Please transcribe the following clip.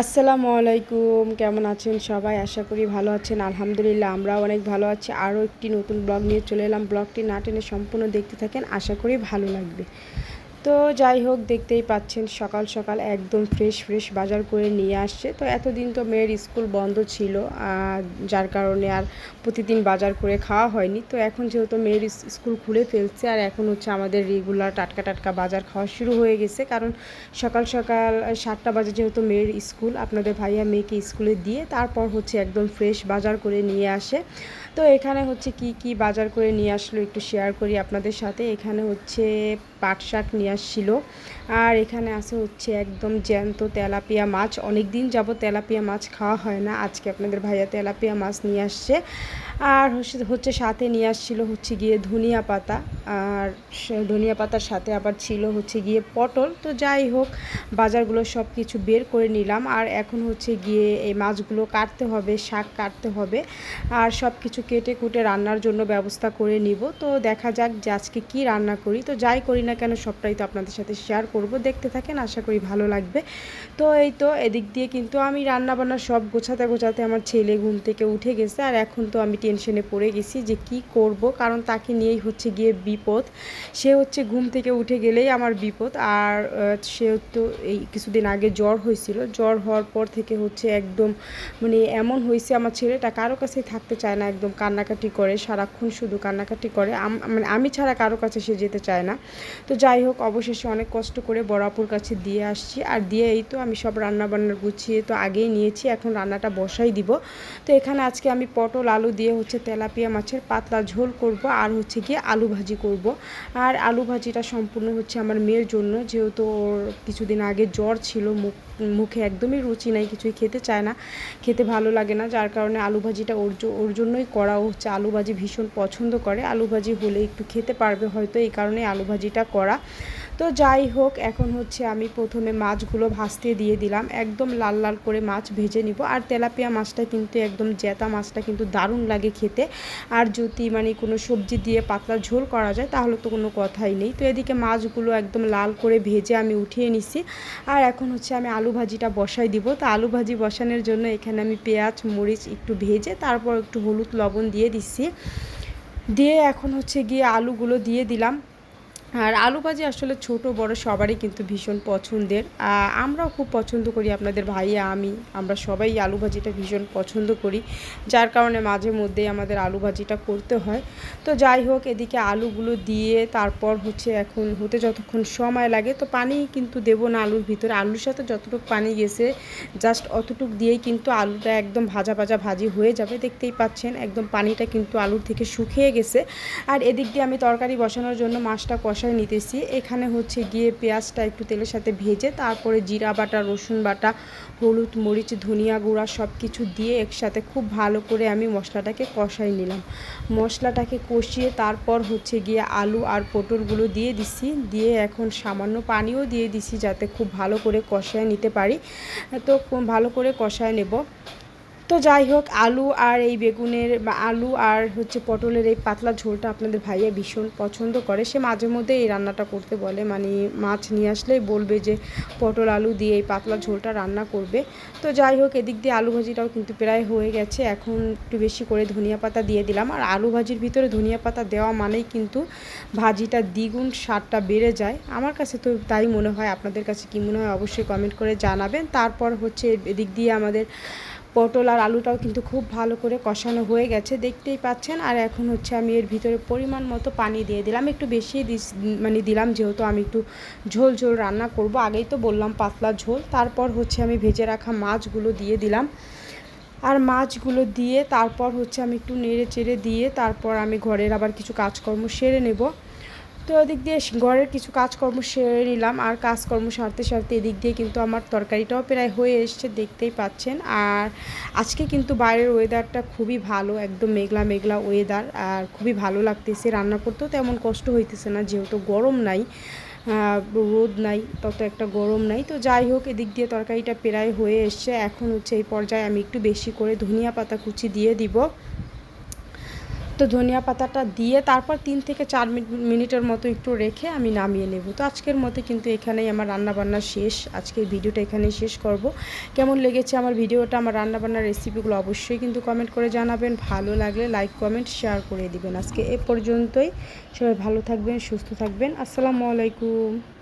আসসালামু আলাইকুম, কেমন আছেন সবাই? আশা করি ভালো আছেন। আলহামদুলিল্লাহ, আমরাও অনেক ভালো আছি। আরও একটি নতুন ব্লগ নিয়ে চলে এলাম। ব্লগটি না টেনে সম্পূর্ণ দেখতে থাকেন। আশা করি ভালো লাগবে। তো যাই হোক, দেখতেই পাচ্ছেন সকাল সকাল একদম ফ্রেশ ফ্রেশ বাজার করে নিয়ে আসছে। তো এতদিন তো মেয়ের স্কুল বন্ধ ছিল যার কারণে আর প্রতিদিন বাজার করে খাওয়া হয়নি। তো এখন যেহেতু মেয়ের স্কুল খুলে ফেলছে, আর এখন হচ্ছে আমাদের রেগুলার টাটকা টাটকা বাজার খাওয়া শুরু হয়ে গেছে। কারণ সকাল সকাল সাতটা বাজে যেহেতু মেয়ের স্কুল, আপনাদের ভাইয়া মেয়েকে স্কুলে দিয়ে তারপর হচ্ছে একদম ফ্রেশ বাজার করে নিয়ে আসে। তো এখানে হচ্ছে কি কি বাজার করে নিয়ে আসলো একটু শেয়ার করি আপনাদের সাথে। এখানে হচ্ছে পাট শাক নিয়ে আসছিল। আর এখানে আছে হচ্ছে একদম জ্যান্ত তেলাপিয়া মাছ। অনেক দিন যাব তেলাপিয়া মাছ খাওয়া হয় না। আজকে আপনাদের ভাইয়া তেলাপিয়া মাছ নিয়ে আসছে। আর হচ্ছে সাথে নিয়ে আসছিল হচ্ছে গিয়ে ধনিয়া পাতা। আর ধনিয়া পাতার সাথে আবার ছিল হচ্ছে গিয়ে পটল। তো যাই হোক, বাজারগুলো সব কিছু বের করে নিলাম। আর এখন হচ্ছে গিয়ে এই মাছগুলো কাটতে হবে, শাক কাটতে হবে। আর সব কিছু কেটে কুটে রান্নার জন্য ব্যবস্থা করে নিব। তো দেখা যাক যে আজকে কী রান্না করি। তো যাই করি না কেন সবটাই তো আপনাদের সাথে শেয়ার করব। দেখতে থাকেন, আশা করি ভালো লাগবে। তো এই তো এদিক দিয়ে কিন্তু আমি রান্না বান্না সব গোছাতে গোছাতে আমার ছেলে ঘুম থেকে উঠে গেছে। আর এখন তো আমি টেনশনে পড়ে গেছি যে কি করব, কারণ তাকে নিয়েই হচ্ছে গিয়ে বিপদ। সে হচ্ছে ঘুম থেকে উঠে গেলেই আমার বিপদ। আর সে তো এই কিছুদিন আগে জ্বর হয়েছিল। জ্বর হওয়ার পর থেকে হচ্ছে একদম মানে এমন হয়েছে আমার ছেলেটা কারও কাছে থাকতে চায় না, একদম কান্নাকাটি করে, সারাক্ষণ শুধু কান্নাকাটি করে। মানে আমি ছাড়া কারও কাছে সে যেতে চায় না। তো যাই হোক অবশেষে অনেক কষ্ট করে বড়াপুর কাছে দিয়ে আসছি। আর দিয়ে এই তো আমি সব রান্না বান্নার গুছিয়ে তো আগেই নিয়েছি, এখন রান্নাটা বসাই দিব। তো এখানে আজকে আমি পটল, আলু দিয়ে হচ্ছে তেলাপিয়া মাছের পাতলা ঝোল করব আর হচ্ছে গিয়ে আলু ভাজি করব। আর আলু ভাজিটা সম্পূর্ণ হচ্ছে আমার মেয়ের জন্য, যেহেতু ওর কিছুদিন আগে জ্বর ছিল, মুখ, মুখে একদমই রুচি নাই, কিছুই খেতে চায় না, খেতে ভালো লাগে না, যার কারণে আলু ভাজিটা ওর ওর জন্যই করা। হচ্ছে আলু ভাজি ভীষণ পছন্দ করে, আলু ভাজি হলে একটু খেতে পারবে হয়তো, এই কারণে আলু ভাজিটা করা। তো যাই হোক, এখন হচ্ছে আমি প্রথমে মাছগুলো ভাজতে দিয়ে দিলাম। একদম লাল লাল করে মাছ ভেজে নিব। আর তেলাপিয়া মাছটা কিন্তু একদম জেতা মাছটা কিন্তু দারুণ লাগে খেতে। আর যদি মানে কোনো সবজি দিয়ে পাতলা ঝোল করা যায়, তাহলে তো কোনো কথাই নেই। তো এদিকে মাছগুলো একদম লাল করে ভেজে আমি উঠিয়ে নিছি। আর এখন হচ্ছে আমি আলু ভাজিটা বসাই দিব। তো আলু ভাজি বসানোর জন্য এখানে আমি পেঁয়াজ, মরিচ একটু ভেজে তারপর একটু হলুদ লবণ দিয়ে দিচ্ছি দিয়ে এখন হচ্ছে গিয়ে আলুগুলো দিয়ে দিলাম। আর আলু ভাজি আসলে ছোট, বড় সবারই কিন্তু ভীষণ পছন্দের। আমরাও খুব পছন্দ করি আপনাদের ভাইয়া, আমি, আমরা সবাই আলু ভাজিটা ভীষণ পছন্দ করি। যার কারণে মাঝে মধ্যেই আমাদের আলু ভাজিটা করতে হয়। তো যাই হোক, এদিকে আলুগুলো দিয়ে তারপর হচ্ছে এখন হতে যতক্ষণ সময় লাগে, তো পানি কিন্তু দেব না আলুর ভিতরে। আলুর সাথে যতটুকু পানি গেছে, জাস্ট অতটুক দিয়েই কিন্তু আলুটা একদম ভাজা ভাজা ভাজি হয়ে যাবে। দেখতেই পাচ্ছেন, একদম পানিটা কিন্তু আলুর থেকে শুকিয়ে গেছে। আর এদিক দিয়ে আমি তরকারি বসানোর জন্য মাছটা কষা কষায় নিতেছি। এখানে হচ্ছে গিয়ে পেঁয়াজটা একটু তেলের সাথে ভেজে তারপরে জিরা বাটা, রসুন বাটা, হলুদ, মরিচ, ধনিয়া গুঁড়া সব কিছু দিয়ে একসাথে খুব ভালো করে আমি মশলাটাকে কষাই নিলাম। মশলাটাকে কষিয়ে তারপর হচ্ছে গিয়ে আলু আর পটলগুলো দিয়ে দিছি। দিয়ে এখন সামান্য পানিও দিয়ে দিছি যাতে খুব ভালো করে কষায় নিতে পারি। তো ভালো করে কষায় নেব। তো যাই হোক, আলু আর এই বেগুনের আলু আর হচ্ছে পটলের এই পাতলা ঝোলটা আপনাদের ভাইয়া ভীষণ পছন্দ করে। সে মাঝে মধ্যে এই রান্নাটা করতে বলে মানে মাছ নিয়ে আসলেই বলবে যে পটল, আলু দিয়ে এই পাতলা ঝোলটা রান্না করবে। তো যাই হোক, এদিক দিয়ে আলু ভাজিটাও কিন্তু প্রায় হয়ে গেছে। এখন একটু বেশি করে ধনিয়া পাতা দিয়ে দিলাম। আর আলু ভাজির ভিতরে ধনিয়া পাতা দেওয়া মানেই কিন্তু ভাজিটা দ্বিগুণ স্বাদটা বেড়ে যায়। আমার কাছে তো তাই মনে হয়। আপনাদের কাছে কী মনে হয় অবশ্যই কমেন্ট করে জানাবেন। তারপর হচ্ছে এদিক দিয়ে আমাদের পটল আর আলুটাও কিন্তু খুব ভালো করে কষানো হয়ে গেছে, দেখতেই পাচ্ছেন। আর এখন হচ্ছে আমি এর ভিতরে পরিমাণ মতো পানি দিয়ে দিলাম। একটু বেশি মানে দিলাম যেহেতু আমি একটু ঝোল ঝোল রান্না করব। আগেই তো বললাম পাতলা ঝোল। তারপর হচ্ছে আমি ভেজে রাখা মাছগুলো দিয়ে দিলাম। আর মাছগুলো দিয়ে তারপর হচ্ছে আমি একটু নেড়ে চেড়ে দিয়ে তারপর আমি ঘরের আবার কিছু কাজকর্ম সেরে নেব। তো ওদিক দিয়ে ঘরের কিছু কাজকর্ম সেরে নিলাম। আর কাজকর্ম সারতে সারতে এদিক দিয়ে কিন্তু আমার তরকারিটাও প্রায় হয়ে এসছে, দেখতেই পাচ্ছেন। আর আজকে কিন্তু বাইরের ওয়েদারটা খুবই ভালো, একদম মেঘলা মেঘলা ওয়েদার আর খুবই ভালো লাগতেছে রান্না করতেও, তেমন কষ্ট হইতেছে না, যেহেতু গরম নাই রোদ নাই, তত একটা গরম নাই। তো যাই হোক, এদিক দিয়ে তরকারিটা প্রায় হয়ে এসছে। এখন হচ্ছে এই পর্যায়ে আমি একটু বেশি করে ধনিয়া পাতা কুচি দিয়ে দিব। তো ধনিয়া পাতাটা দিয়ে তারপর তিন থেকে চার মিনিট- মিনিটের মতো একটু রেখে আমি নামিয়ে নেব। তো আজকের মতো কিন্তু এখানেই আমার রান্নাবান্না শেষ। আজকের ভিডিওটা এখানেই শেষ করব। কেমন লেগেছে আমার ভিডিওটা, আমার রান্নাবান্নার রেসিপিগুলো অবশ্যই কিন্তু কমেন্ট করে জানাবেন। ভালো লাগলে লাইক কমেন্ট শেয়ার করে দিবেন। আজকে এ পর্যন্তই। সবাই ভালো থাকবেন, সুস্থ থাকবেন। আসসালামু আলাইকুম।